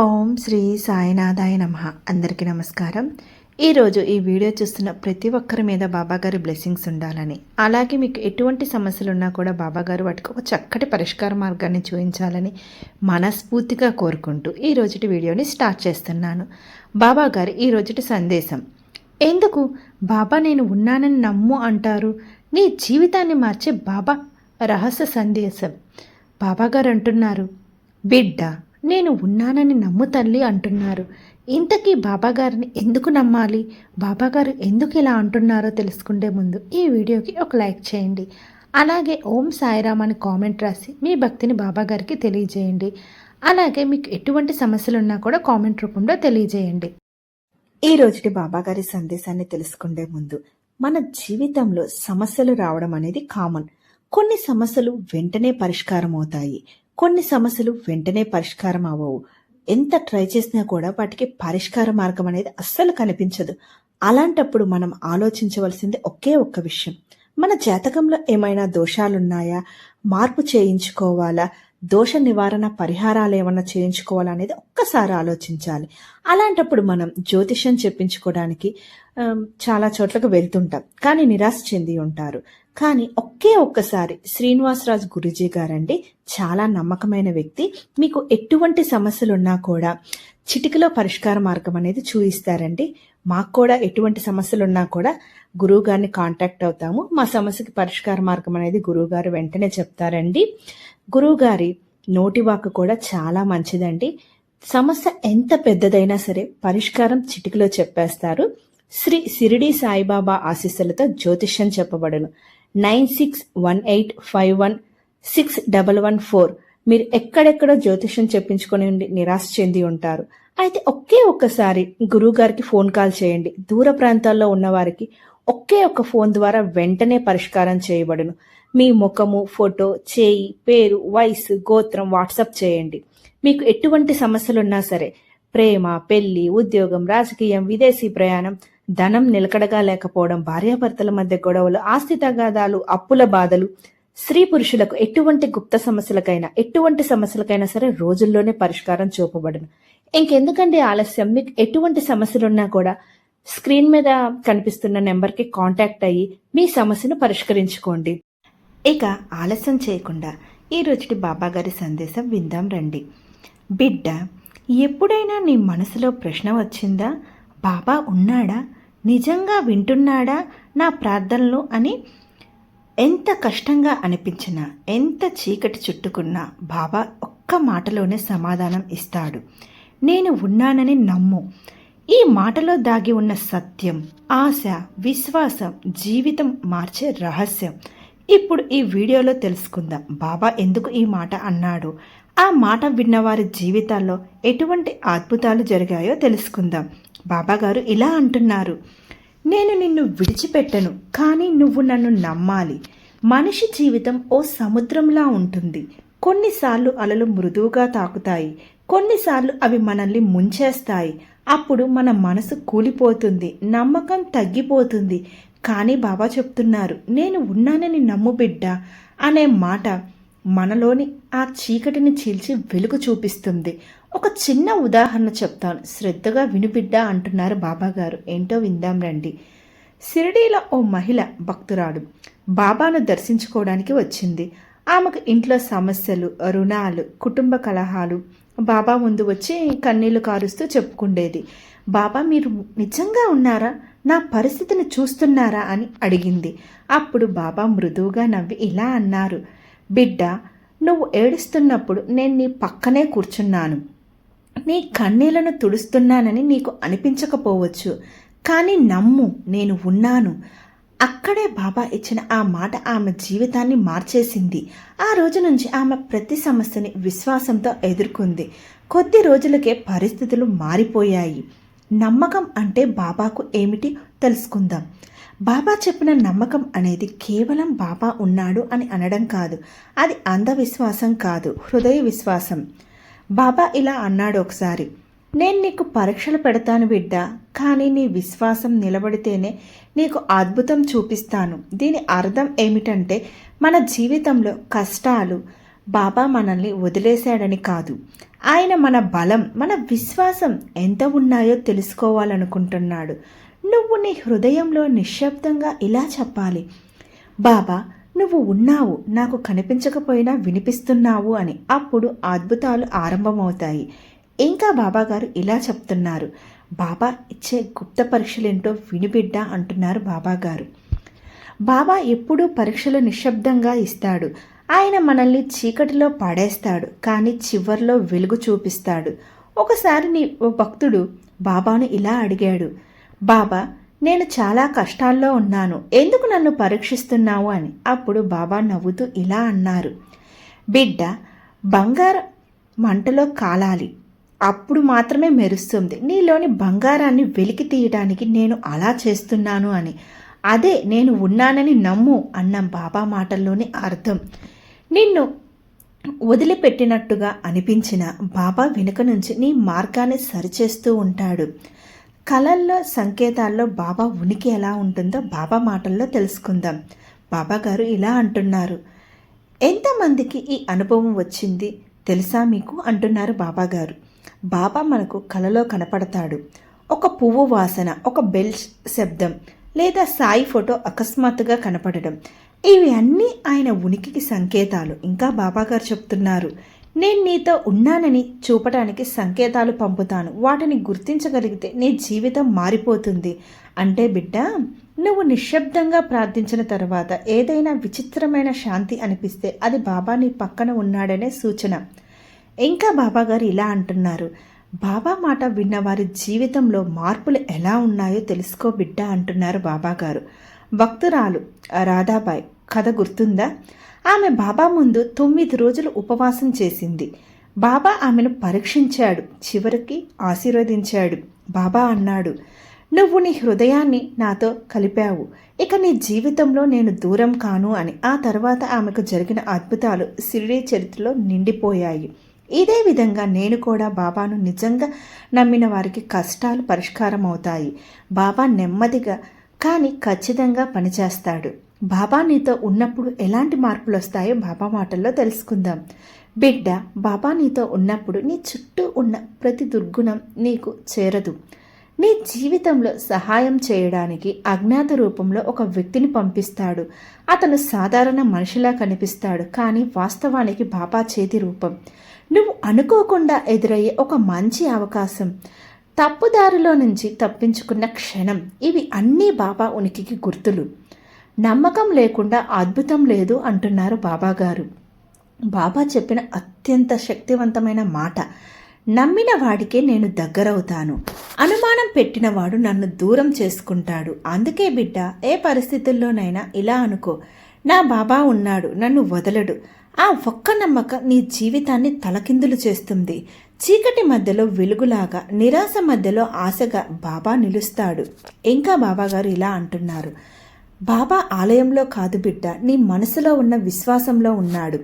ఓం శ్రీ సాయినాథాయ నమ. అందరికీ నమస్కారం. ఈరోజు ఈ వీడియో చూస్తున్న ప్రతి ఒక్కరి మీద బాబాగారి బ్లెస్సింగ్స్ ఉండాలని. అలాగే మీకు ఎటువంటి సమస్యలు ఉన్నా కూడా బాబాగారు వాటికి ఒక చక్కటి పరిష్కార మార్గాన్ని చూపించాలని మనస్ఫూర్తిగా కోరుకుంటూ ఈ రోజుటి వీడియోని స్టార్ట్ చేస్తున్నాను. బాబాగారి ఈ రోజుటి సందేశం. ఎందుకు? బాబా నేను ఉన్నానని నమ్ము అంటారు. నీ జీవితాన్ని మార్చే బాబా రహస్య సందేశం. బాబాగారు అంటున్నారు బిడ్డ నేను ఉన్నానని నమ్ము తల్లి అంటున్నారు. ఇంతకీ బాబాగారిని ఎందుకు నమ్మాలి? బాబాగారు ఎందుకు ఇలా అంటున్నారో తెలుసుకుంటే ముందు ఈ వీడియోకి ఒక లైక్ చేయండి. అలాగే ఓం సాయిరామ్ అని కామెంట్ రాసి మీ భక్తిని బాబాగారికి తెలియజేయండి. అలాగే మీకు ఎటువంటి సమస్యలు ఉన్నా కూడా కామెంట్ రూపంలో తెలియజేయండి. ఈ రోజుటి బాబాగారి సందేశాన్ని తెలుసుకుండే ముందు మన జీవితంలో సమస్యలు రావడం అనేది కామన్. కొన్ని సమస్యలు వెంటనే పరిష్కారం అవుతాయి కొన్ని సమస్యలు వెంటనే పరిష్కారం అవ్వవు. ఎంత ట్రై చేసినా కూడా వాటికి పరిష్కార మార్గం అనేది అస్సలు కనిపించదు. అలాంటప్పుడు మనం ఆలోచించవలసింది ఒకే ఒక్క విషయం. మన జాతకంలో ఏమైనా దోషాలున్నాయా? మార్పు చేయించుకోవాలా? దోష నివారణ పరిహారాలు ఏమైనా చేయించుకోవాలా అనేది ఒక్కసారి ఆలోచించాలి. అలాంటప్పుడు మనం జ్యోతిష్యం చెప్పించుకోవడానికి చాలా చోట్లకు వెళ్తుంటాం. కానీ నిరాశ చెంది ఉంటారు. కానీ ఒకే ఒక్కసారి శ్రీనివాసరాజు గురుజీ గారండి చాలా నమ్మకమైన వ్యక్తి. మీకు ఎటువంటి సమస్యలున్నా కూడా చిటికలో పరిష్కార మార్గం అనేది చూయిస్తారండి. మాకు కూడా ఎటువంటి సమస్యలున్నా కూడా గురువు గారిని కాంటాక్ట్ అవుతాము. మా సమస్యకి పరిష్కార మార్గం అనేది గురువు గారు వెంటనే చెప్తారండి. గురువు గారి నోటి వాక్ కూడా చాలా మంచిదండి. సమస్య ఎంత పెద్దదైనా సరే పరిష్కారం చిటికలో చెప్పేస్తారు. శ్రీ సిరిడి సాయిబాబా ఆశీస్సులతో జ్యోతిష్యం చెప్పబడును. Nine six one eight five one six double one four. మీరు ఎక్కడెక్కడో జ్యోతిష్యం చెప్పించుకొని ఉండి నిరాశ చెంది ఉంటారు. అయితే ఒకే ఒక్కసారి గురువు గారికి ఫోన్ కాల్ చేయండి. దూర ప్రాంతాల్లో ఉన్న వారికి ఒకే ఒక్క ఫోన్ ద్వారా వెంటనే పరిష్కారం చేయబడును. మీ ముఖము ఫోటో చేయి పేరు వయసు గోత్రం వాట్సాప్ చేయండి. మీకు ఎటువంటి సమస్యలున్నా సరే ప్రేమ పెళ్ళి ఉద్యోగం రాజకీయం విదేశీ ప్రయాణం ధనం నిలకడగా లేకపోవడం భార్యాభర్తల మధ్య గొడవలు ఆస్తి తగాదాలు అప్పుల బాధలు స్త్రీ పురుషులకు ఎటువంటి గుప్త సమస్యలకైనా ఎటువంటి సమస్యలకైనా సరే రోజుల్లోనే పరిష్కారం చూపబడను. ఇంకెందుకంటే ఆలస్యం? మీకు ఎటువంటి సమస్యలున్నా కూడా స్క్రీన్ మీద కనిపిస్తున్న నెంబర్కి కాంటాక్ట్ అయ్యి మీ సమస్యను పరిష్కరించుకోండి. ఇక ఆలస్యం చేయకుండా ఈ రోజుటి బాబాగారి సందేశం విందాం రండి. బిడ్డ ఎప్పుడైనా నీ మనసులో ప్రశ్న వచ్చిందా? బాబా ఉన్నాడా? నిజంగా వింటున్నాడా నా ప్రార్థనలు అని ఎంత కష్టంగా అనిపించినా ఎంత చీకటి చుట్టుకున్నా బాబా ఒక్క మాటలోనే సమాధానం ఇస్తాడు. నేను ఉన్నానని నమ్ము. ఈ మాటలో దాగి ఉన్న సత్యం ఆశ విశ్వాసం జీవితం మార్చే రహస్యం. ఇప్పుడు ఈ వీడియోలో తెలుసుకుందాం బాబా ఎందుకు ఈ మాట అన్నాడు. ఆ మాట విన్నవారి జీవితాల్లో ఎటువంటి అద్భుతాలు జరిగాయో తెలుసుకుందాం. బాబాగారు ఇలా అంటున్నారు. నేను నిన్ను విడిచిపెట్టను కానీ నువ్వు నన్ను నమ్మాలి. మనిషి జీవితం ఓ సముద్రంలా ఉంటుంది. కొన్నిసార్లు అలలు మృదువుగా తాకుతాయి. కొన్నిసార్లు అవి మనల్ని ముంచేస్తాయి. అప్పుడు మన మనసు కూలిపోతుంది నమ్మకం తగ్గిపోతుంది. కానీ బాబా చెప్తున్నారు నేను ఉన్నానని నమ్ము బిడ్డ అనే మాట మనలోని ఆ చీకటిని చీల్చి వెలుగు చూపిస్తుంది. ఒక చిన్న ఉదాహరణ చెప్తాను. శ్రద్ధగా వినుబిడ్డ అంటున్నారు బాబాగారు. ఏంటో విందాం రండి. షిరిడీలో ఓ మహిళ భక్తురాలు బాబాను దర్శించుకోవడానికి వచ్చింది. ఆమెకు ఇంట్లో సమస్యలు రుణాలు కుటుంబ కలహాలు. బాబా ముందు వచ్చి కన్నీళ్ళు కారుస్తూ చెప్పుకుండేది. బాబా మీరు నిజంగా ఉన్నారా? నా పరిస్థితిని చూస్తున్నారా అని అడిగింది. అప్పుడు బాబా మృదువుగా నవ్వి ఇలా అన్నారు. బిడ్డ నువ్వు ఏడుస్తున్నప్పుడు నేను నీ పక్కనే కూర్చున్నాను. నీ కన్నీళ్ళను తుడుస్తున్నానని నీకు అనిపించకపోవచ్చు. కానీ నమ్ము నేను ఉన్నాను. అక్కడే బాబా ఇచ్చిన ఆ మాట ఆమె జీవితాన్ని మార్చేసింది. ఆ రోజు నుంచి ఆమె ప్రతి సమస్యని విశ్వాసంతో ఎదుర్కొంది. కొద్ది రోజులకే పరిస్థితులు మారిపోయాయి. నమ్మకం అంటే బాబాకు ఏమిటి తెలుసుకుందాం. బాబా చెప్పిన నమ్మకం అనేది కేవలం బాబా ఉన్నాడు అని అనడం కాదు. అది అంధవిశ్వాసం కాదు హృదయ విశ్వాసం. బాబా ఇలా అన్నాడు ఒకసారి. నేను నీకు పరీక్షలు పెడతాను బిడ్డ కానీ నీ విశ్వాసం నిలబడితేనే నీకు అద్భుతం చూపిస్తాను. దీని అర్థం ఏమిటంటే మన జీవితంలో కష్టాలు బాబా మనల్ని వదిలేశాడని కాదు. ఆయన మన బలం మన విశ్వాసం ఎంత ఉన్నాయో తెలుసుకోవాలనుకుంటున్నాడు. నువ్వు నీ హృదయంలో నిశ్శబ్దంగా ఇలా చెప్పాలి. బాబా నువ్వు ఉన్నావు నాకు కనిపించకపోయినా వినిపిస్తున్నావు అని. అప్పుడు అద్భుతాలు ఆరంభమవుతాయి. ఇంకా బాబాగారు ఇలా చెప్తున్నారు. బాబా ఇచ్చే గుప్త పరీక్షలేంటో వినిబిడ్డ అంటున్నారు బాబాగారు. బాబా ఎప్పుడూ పరీక్షలు నిశ్శబ్దంగా ఇస్తాడు. ఆయన మనల్ని చీకటిలో పాడేస్తాడు కానీ చివర్లో వెలుగు చూపిస్తాడు. ఒకసారి నీ ఓ భక్తుడు బాబాను ఇలా అడిగాడు. బాబా నేను చాలా కష్టాల్లో ఉన్నాను. ఎందుకు నన్ను పరీక్షిస్తున్నావు అని? అప్పుడు బాబా నవ్వుతూ ఇలా అన్నారు. బిడ్డ బంగారం మంటలో కాలాలి. అప్పుడు మాత్రమే మెరుస్తుంది. నీలోని బంగారాన్ని వెలికి తీయడానికి నేను అలా చేస్తున్నాను అని. అదే నేను ఉన్నానని నమ్ము అన్న బాబా మాటల్లోని అర్థం. నిన్ను వదిలిపెట్టినట్టుగా అనిపించిన బాబా వెనుక నుంచి నీ మార్గాన్ని సరిచేస్తూ ఉంటాడు. కళల్లో సంకేతాల్లో బాబా ఉనికి ఎలా ఉంటుందో బాబా మాటల్లో తెలుసుకుందాం. బాబా గారు ఇలా అంటున్నారు. ఎంతమందికి ఈ అనుభవం వచ్చింది? తెలుసా మీకు? అంటున్నారు బాబా గారు. బాబా మనకు కలలో కనపడతాడు. ఒక పువ్వు వాసన ఒక బెల్ శబ్దం లేదా సాయి ఫోటో అకస్మాత్తుగా కనపడడం. ఇవి అన్నీ ఆయన ఉనికికి సంకేతాలు ఇంకా బాబా గారు చెప్తున్నారు. నేను నీతో ఉన్నానని చూపటానికి సంకేతాలు పంపుతాను. వాటిని గుర్తించగలిగితే నీ జీవితం మారిపోతుంది. అంటే బిడ్డ నువ్వు నిశ్శబ్దంగా ప్రార్థించిన తర్వాత ఏదైనా విచిత్రమైన శాంతి అనిపిస్తే అది బాబా నీ పక్కన ఉన్నాడనే సూచన. ఇంకా బాబా గారు ఇలా అంటున్నారు. బాబా మాట విన్న వారి జీవితంలో మార్పులు ఎలా ఉన్నాయో తెలుసుకో బిడ్డ అంటున్నారు బాబాగారు భక్తురాలు రాధాబాయ్ కథ గుర్తుందా? ఆమె బాబా ముందు తొమ్మిది రోజులు ఉపవాసం చేసింది. బాబా ఆమెను పరీక్షించాడు. చివరికి ఆశీర్వదించాడు. బాబా అన్నాడు నువ్వు నీ హృదయాన్ని నాతో కలిపావు. ఇక నీ జీవితంలో నేను దూరం కాను అని. ఆ తర్వాత ఆమెకు జరిగిన అద్భుతాలు సిరిడి చరిత్రలో నిండిపోయాయి. ఇదే విధంగా నేను కూడా బాబాను నిజంగా నమ్మిన వారికి కష్టాలు పరిష్కారం అవుతాయి బాబా నెమ్మదిగా కానీ ఖచ్చితంగా పనిచేస్తాడు. బాబా నీతో ఉన్నప్పుడు ఎలాంటి మార్పులు వస్తాయో బాబా మాటల్లో తెలుసుకుందాం. బిడ్డ బాబా నీతో ఉన్నప్పుడు నీ చుట్టూ ఉన్న ప్రతి దుర్గుణం నీకు చేరదు. నీ జీవితంలో సహాయం చేయడానికి అజ్ఞాత రూపంలో ఒక వ్యక్తిని పంపిస్తాడు. అతను సాధారణ మనిషిలా కనిపిస్తాడు కానీ వాస్తవానికి బాబా చేతి రూపం. నువ్వు అనుకోకుండా ఎదురయ్యే ఒక మంచి అవకాశం. తప్పుదారిలో నుంచి తప్పించుకున్న క్షణం. ఇవి అన్నీ బాబా ఉనికికి గుర్తులు. నమ్మకం లేకుండా అద్భుతం లేదు అంటున్నారు బాబా గారు బాబా చెప్పిన అత్యంత శక్తివంతమైన మాట నమ్మిన వాడికే నేను దగ్గరవుతాను. అనుమానం పెట్టినవాడు నన్ను దూరం చేసుకుంటాడు. అందుకే బిడ్డ ఏ పరిస్థితుల్లోనైనా ఇలా అనుకో. నా బాబా ఉన్నాడు నన్ను వదలడు. ఆ ఒక్క నమ్మకం నీ జీవితాన్ని తలకిందులు చేస్తుంది. చీకటి మధ్యలో వెలుగులాగా నిరాశ మధ్యలో ఆశగా బాబా నిలుస్తాడు. ఇంకా బాబాగారు ఇలా అంటున్నారు. బాబా ఆలయంలో కాదు బిడ్డ నీ మనసులో ఉన్న విశ్వాసంలో ఉన్నాడు.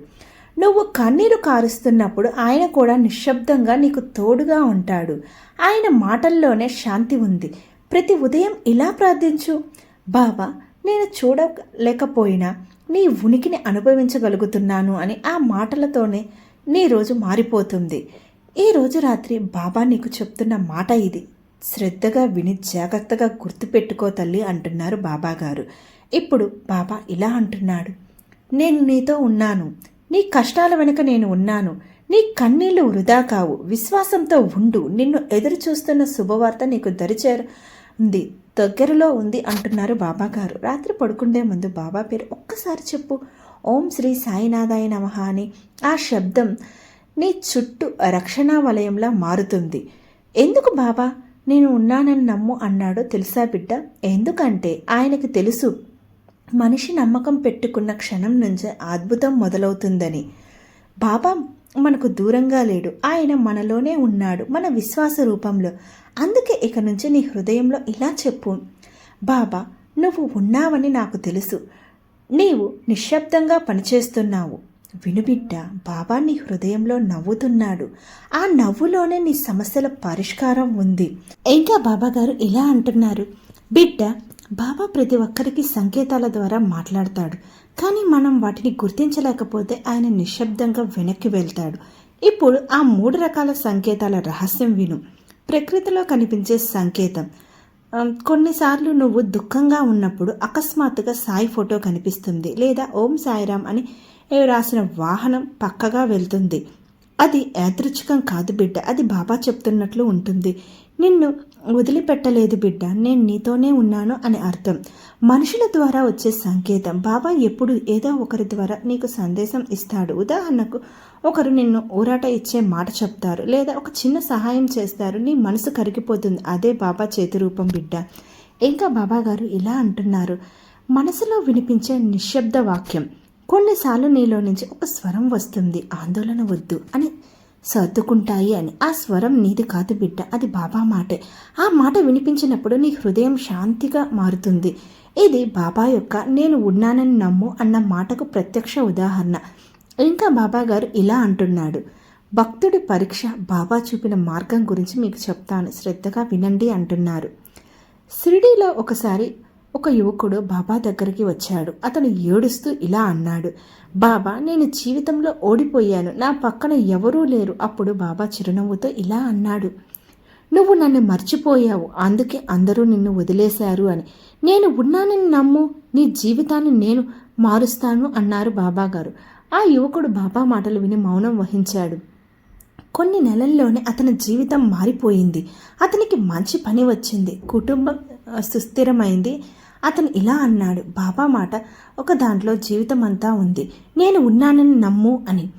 నువ్వు కన్నీరు కారుస్తున్నప్పుడు ఆయన కూడా నిశ్శబ్దంగా నీకు తోడుగా ఉంటాడు. ఆయన మాటల్లోనే శాంతి ఉంది. ప్రతి ఉదయం ఇలా ప్రార్థించు. బాబా నేను చూడలేకపోయినా నీ ఉనికిని అనుభవించగలుగుతున్నాను అని ఆ మాటలతోనే నీ రోజు మారిపోతుంది. ఈ రోజు రాత్రి బాబా నీకు చెప్తున్న మాట ఇది. శ్రద్ధగా విని జాగ్రత్తగా గుర్తుపెట్టుకో తల్లి అంటున్నారు బాబా గారు ఇప్పుడు బాబా ఇలా అంటున్నాడు. నేను నీతో ఉన్నాను. నీ కష్టాల వెనుక నేను ఉన్నాను. నీ కన్నీళ్ళు వృధా కావు. విశ్వాసంతో ఉండు. నిన్ను ఎదురు చూస్తున్న శుభవార్త నీకు దరిచేర ఉంది దగ్గరలో ఉంది అంటున్నారు బాబా గారు రాత్రి పడుకుండే ముందు బాబా పేరు ఒక్కసారి చెప్పు. ఓం శ్రీ సాయినాథాయ నమ అని ఆ శబ్దం నీ చుట్టూ రక్షణా వలయంలా మారుతుంది. ఎందుకు బాబా? నేను ఉన్నానని నమ్ము అన్నాడో తెలుసా బిడ్డ? ఎందుకంటే ఆయనకి తెలుసు. మనిషి నమ్మకం పెట్టుకున్న క్షణం నుంచే అద్భుతం మొదలవుతుందని. బాబా మనకు దూరంగా లేడు. ఆయన మనలోనే ఉన్నాడు మన విశ్వాస రూపంలో. అందుకే ఇక నుంచి నీ హృదయంలో ఇలా చెప్పు. బాబా నువ్వు ఉన్నావని నాకు తెలుసు. నీవు నిశ్శబ్దంగా పనిచేస్తున్నావు. వినుబిడ్డ బాబా నీ హృదయంలో నవ్వుతున్నాడు. ఆ నవ్వులోనే నీ సమస్యల పరిష్కారం ఉంది. ఇంకా బాబా గారు ఇలా అంటున్నారు. బిడ్డ బాబా ప్రతి ఒక్కరికి సంకేతాల ద్వారా మాట్లాడతాడు. కానీ మనం వాటిని గుర్తించలేకపోతే ఆయన నిశ్శబ్దంగా వెనక్కి వెళ్తాడు. ఇప్పుడు ఆ మూడు రకాల సంకేతాల రహస్యం విను. ప్రకృతిలో కనిపించే సంకేతం. కొన్నిసార్లు నువ్వు దుఃఖంగా ఉన్నప్పుడు అకస్మాత్తుగా సాయి ఫోటో కనిపిస్తుంది లేదా ఓం సాయిరామ్ అని రాసిన వాహనం పక్కగా వెళ్తుంది. అది యాదృచ్ఛికం కాదు బిడ్డ అది బాబా చెప్తున్నట్లు ఉంటుంది. నిన్ను వదిలిపెట్టలేదు బిడ్డ. నేను నీతోనే ఉన్నాను అని అర్థం. మనుషుల ద్వారా వచ్చే సంకేతం. బాబా ఎప్పుడు ఏదో ఒకరి ద్వారా నీకు సందేశం ఇస్తాడు. ఉదాహరణకు ఒకరు నిన్ను ఊరాట ఇచ్చే మాట చెప్తారు లేదా ఒక చిన్న సహాయం చేస్తారు. నీ మనసు కరిగిపోతుంది. అదే బాబా చేతి రూపం బిడ్డ. ఇంకా బాబా గారు ఇలా అంటున్నారు. మనసులో వినిపించే నిశ్శబ్ద వాక్యం కొన్నిసార్లు నీలో నుంచి ఒక స్వరం వస్తుంది. ఆందోళన వద్దు అని సర్దుకుంటాయి అని. ఆ స్వరం నీది కాదు బిడ్డ అది బాబా మాటే. ఆ మాట వినిపించినప్పుడు నీ హృదయం శాంతిగా మారుతుంది. ఇది బాబా యొక్క నేను ఉన్నానని నమ్ము అన్న మాటకు ప్రత్యక్ష ఉదాహరణ. ఇంకా బాబా గారు ఇలా అంటున్నాడు. భక్తుడి పరీక్ష బాబా చూపిన మార్గం గురించి మీకు చెప్తాను. శ్రద్ధగా వినండి అంటున్నారు. షిరిడీలో ఒకసారి ఒక యువకుడు బాబా దగ్గరికి వచ్చాడు. అతను ఏడుస్తూ ఇలా అన్నాడు బాబా నేను జీవితంలో ఓడిపోయాను. నా పక్కన ఎవరూ లేరు అప్పుడు బాబా చిరునవ్వుతో ఇలా అన్నాడు నువ్వు నన్ను మర్చిపోయావు. అందుకే అందరూ నిన్ను వదిలేశారు అని. నేను ఉన్నానని నమ్ము. నీ జీవితాన్ని నేను మారుస్తాను అన్నారు బాబా గారు. ఆ యువకుడు బాబా మాటలు విని మౌనం వహించాడు. కొన్ని నెలల్లోనే అతని జీవితం మారిపోయింది. అతనికి మంచి పని వచ్చింది. కుటుంబం సుస్థిరమైంది. అతను ఇలా అన్నాడు బాబా మాట ఒక దాంట్లో జీవితం అంతా ఉంది. నేను ఉన్నానని నమ్ము అని.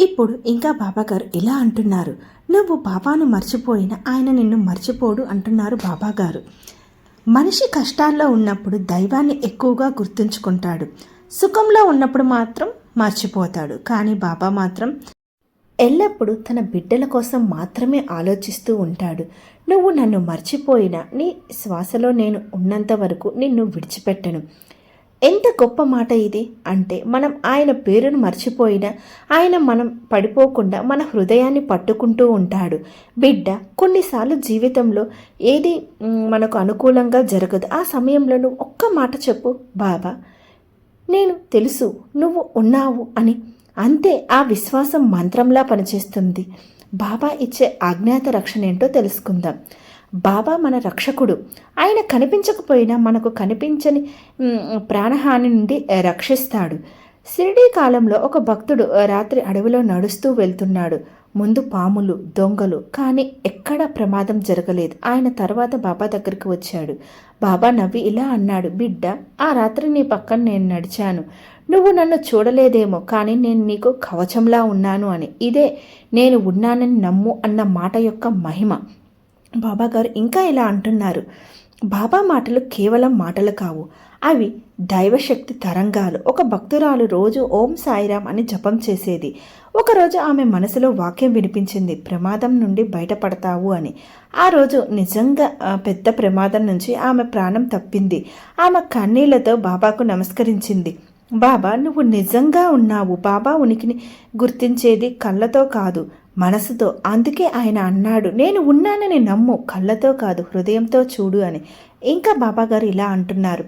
ఇప్పుడు ఇంకా బాబా గారు ఇలా అంటున్నారు నువ్వు బాబాను మర్చిపోయినా ఆయన నిన్ను మర్చిపోడు అంటున్నారు బాబా గారు మనిషి కష్టాల్లో ఉన్నప్పుడు దైవాన్ని ఎక్కువగా గుర్తుంచుకుంటాడు. సుఖంలో ఉన్నప్పుడు మాత్రం మర్చిపోతాడు. కానీ బాబా మాత్రం ఎల్లప్పుడూ తన బిడ్డల కోసం మాత్రమే ఆలోచిస్తూ ఉంటాడు. నువ్వు నన్ను మర్చిపోయినా నీ శ్వాసలో నేను ఉన్నంత వరకు నిన్ను విడిచిపెట్టను. ఎంత గొప్ప మాట ఇది అంటే మనం ఆయన పేరును మర్చిపోయినా ఆయన మనం పడిపోకుండా మన హృదయాన్ని పట్టుకుంటూ ఉంటాడు. బిడ్డ కొన్నిసార్లు జీవితంలో ఏది మనకు అనుకూలంగా జరగదు. ఆ సమయంలో నువ్వు ఒక్క మాట చెప్పు బాబా నేను తెలుసు నువ్వు ఉన్నావు అని అంతే ఆ విశ్వాసం మంత్రంలా పనిచేస్తుంది. బాబా ఇచ్చే అజ్ఞాత రక్షణ ఏంటో తెలుసుకుందాం. బాబా మన రక్షకుడు. ఆయన కనిపించకపోయినా మనకు కనిపించని ప్రాణహాని నుండి రక్షిస్తాడు. షిరిడీ కాలంలో ఒక భక్తుడు రాత్రి అడవిలో నడుస్తూ వెళ్తున్నాడు. ముందు పాములు దొంగలు కానీ ఎక్కడ ప్రమాదం జరగలేదు. ఆయన తర్వాత బాబా దగ్గరికి వచ్చాడు. బాబా నవ్వి ఇలా అన్నాడు బిడ్డ ఆ రాత్రి నీ పక్కన నేను నడిచాను. నువ్వు నన్ను చూడలేదేమో కానీ నేను నీకు కవచంలా ఉన్నాను అని. ఇదే నేను ఉన్నానని నమ్ము అన్న మాట యొక్క మహిమ. బాబా గారు ఇంకా ఇలా అంటున్నారు. బాబా మాటలు కేవలం మాటలు కావు అవి దైవశక్తి తరంగాలు. ఒక భక్తురాలు రోజు ఓం సాయిరామ్ అని జపం చేసేది. ఒకరోజు ఆమె మనసులో వాక్యం వినిపించింది ప్రమాదం నుండి బయటపడతావు అని. ఆ రోజు నిజంగా పెద్ద ప్రమాదం నుంచి ఆమె ప్రాణం తప్పింది. ఆమె కన్నీళ్ళతో బాబాకు నమస్కరించింది. బాబా నువ్వు నిజంగా ఉన్నావు. బాబా ఉనికిని గుర్తించేది కళ్ళతో కాదు మనసుతో. అందుకే ఆయన అన్నాడు నేను ఉన్నానని నమ్ము. కళ్ళతో కాదు హృదయంతో చూడు అని. ఇంకా బాబాగారు ఇలా అంటున్నారు.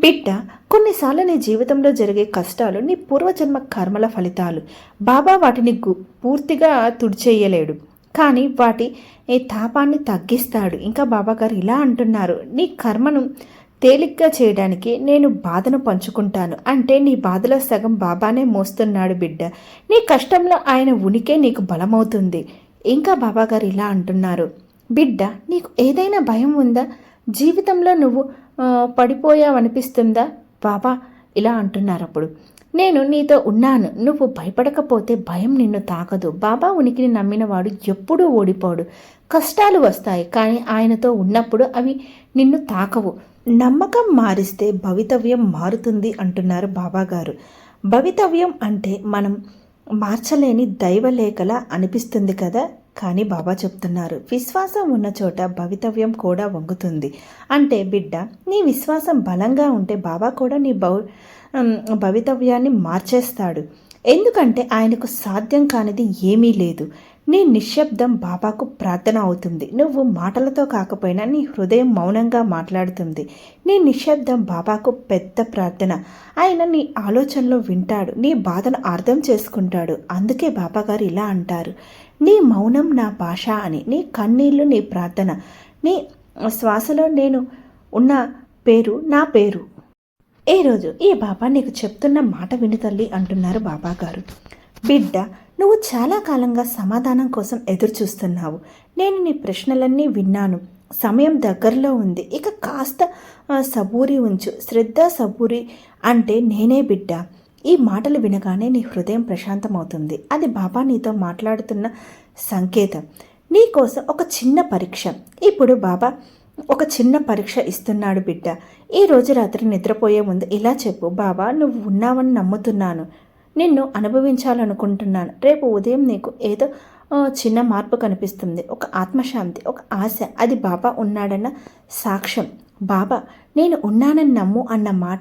బిడ్డ కొన్నిసార్లు నీ జీవితంలో జరిగే కష్టాలు నీ పూర్వజన్మ కర్మల ఫలితాలు. బాబా వాటిని పూర్తిగా తుడిచేయలేడు. కానీ వాటి తాపాన్ని తగ్గిస్తాడు. ఇంకా బాబాగారు ఇలా అంటున్నారు నీ కర్మను తేలిగ్గా చేయడానికి నేను బాధను పంచుకుంటాను. అంటే నీ బాధలో సగం బాబానే మోస్తున్నాడు బిడ్డ. నీ కష్టంలో ఆయన ఉనికే నీకు బలమవుతుంది. ఇంకా బాబా గారు ఇలా అంటున్నారు. బిడ్డ నీకు ఏదైనా భయం ఉందా? జీవితంలో నువ్వు పడిపోయావనిపిస్తుందా? బాబా ఇలా అంటున్నారు అప్పుడు నేను నీతో ఉన్నాను. నువ్వు భయపడకపోతే భయం నిన్ను తాకదు. బాబా ఉనికిని నమ్మినవాడు ఎప్పుడూ ఓడిపోడు. కష్టాలు వస్తాయి కానీ ఆయనతో ఉన్నప్పుడు అవి నిన్ను తాకవు. నమ్మకం మారిస్తే భవితవ్యం మారుతుంది అంటున్నారు బాబాగారు. భవితవ్యం అంటే మనం మార్చలేని దైవలేఖలా అనిపిస్తుంది కదా? కానీ బాబా చెప్తున్నారు విశ్వాసం ఉన్న చోట భవితవ్యం కూడా వంగుతుంది. అంటే బిడ్డ నీ విశ్వాసం బలంగా ఉంటే బాబా కూడా నీ భవ భవితవ్యాన్ని మార్చేస్తాడు. ఎందుకంటే ఆయనకు సాధ్యం కానిది ఏమీ లేదు. నీ నిశ్శబ్దం బాబాకు ప్రార్థన అవుతుంది. నువ్వు మాటలతో కాకపోయినా నీ హృదయం మౌనంగా మాట్లాడుతుంది. నీ నిశ్శబ్దం బాబాకు పెద్ద ప్రార్థన. ఆయన నీ ఆలోచనలో వింటాడు. నీ బాధను అర్థం చేసుకుంటాడు. అందుకే బాబాగారు ఇలా అంటారు. నీ మౌనం నా భాష అని నీ కన్నీళ్ళు నీ ప్రార్థన. నీ శ్వాసలో నేను ఉన్న పేరు నా పేరు. ఏ రోజు ఈ బాబా నీకు చెప్తున్న మాట విను తల్లి అంటున్నారు బాబాగారు. బిడ్డ నువ్వు చాలా కాలంగా సమాధానం కోసం ఎదురు చూస్తున్నావు నేను నీ ప్రశ్నలన్నీ విన్నాను. సమయం దగ్గరలో ఉంది. ఇక కాస్త సబూరి ఉంచు. శ్రద్ధ సబూరి అంటే నేనే బిడ్డ. ఈ మాటలు వినగానే నీ హృదయం ప్రశాంతమవుతుంది. అది బాబా నీతో మాట్లాడుతున్న సంకేతం. నీ కోసం ఒక చిన్న పరీక్ష. ఇప్పుడు బాబా ఒక చిన్న పరీక్ష ఇస్తున్నాడు బిడ్డ. ఈ రోజు రాత్రి నిద్రపోయే ముందు ఇలా చెప్పు. బాబా నువ్వు ఉన్నావని నమ్ముతున్నాను. నిన్ను అనుభవించాలనుకుంటున్నాను. రేపు ఉదయం నీకు ఏదో చిన్న మార్పు కనిపిస్తుంది. ఒక ఆత్మశాంతి ఒక ఆశ. అది బాబా ఉన్నాడన్న సాక్ష్యం. బాబా నేను ఉన్నానని నమ్ము అన్న మాట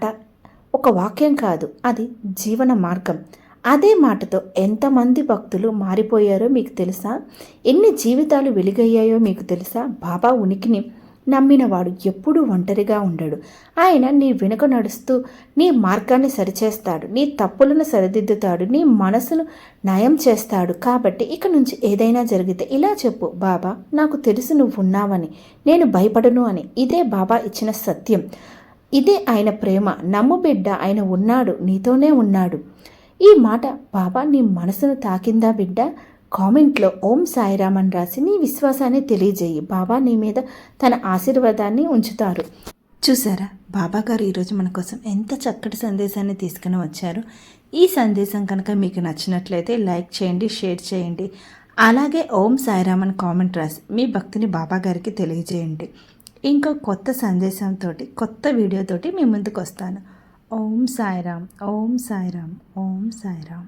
ఒక వాక్యం కాదు. అది జీవన మార్గం. అదే మాటతో ఎంతమంది భక్తులు మారిపోయారో మీకు తెలుసా? ఎన్ని జీవితాలు వెలుగయ్యాయో మీకు తెలుసా? బాబా ఉనికిని నమ్మినవాడు ఎప్పుడూ ఒంటరిగా ఉండడు. ఆయన నీ వెనుక నడుస్తూ నీ మార్గాన్ని సరిచేస్తాడు. నీ తప్పులను సరిదిద్దుతాడు. నీ మనసును నయం చేస్తాడు. కాబట్టి ఇక నుంచి ఏదైనా జరిగితే ఇలా చెప్పు బాబా నాకు తెలుసు నువ్వు ఉన్నావని నేను భయపడను అని. ఇదే బాబా ఇచ్చిన సత్యం. ఇదే ఆయన ప్రేమ. నమ్ము బిడ్డ ఆయన ఉన్నాడు నీతోనే ఉన్నాడు. ఈ మాట బాబా నీ మనసును తాకిందా బిడ్డ? కామెంట్లో ఓం సాయిరామ్ అని రాసి నీ విశ్వాసాన్ని తెలియజేయి. బాబా నీ మీద తన ఆశీర్వాదాన్ని ఉంచుతారు. చూసారా? బాబా గారు ఈరోజు మన కోసం ఎంత చక్కటి సందేశాన్ని తీసుకుని వచ్చారు. ఈ సందేశం కనుక మీకు నచ్చినట్లయితే లైక్ చేయండి షేర్ చేయండి. అలాగే ఓం సాయిరామ్ అని కామెంట్ రాసి మీ భక్తిని బాబా గారికి తెలియజేయండి. ఇంకో కొత్త సందేశంతో కొత్త వీడియోతోటి మీ ముందుకు వస్తాను. ఓం సాయిరామ్ ఓం సాయిరామ్ ఓం సాయిరామ్.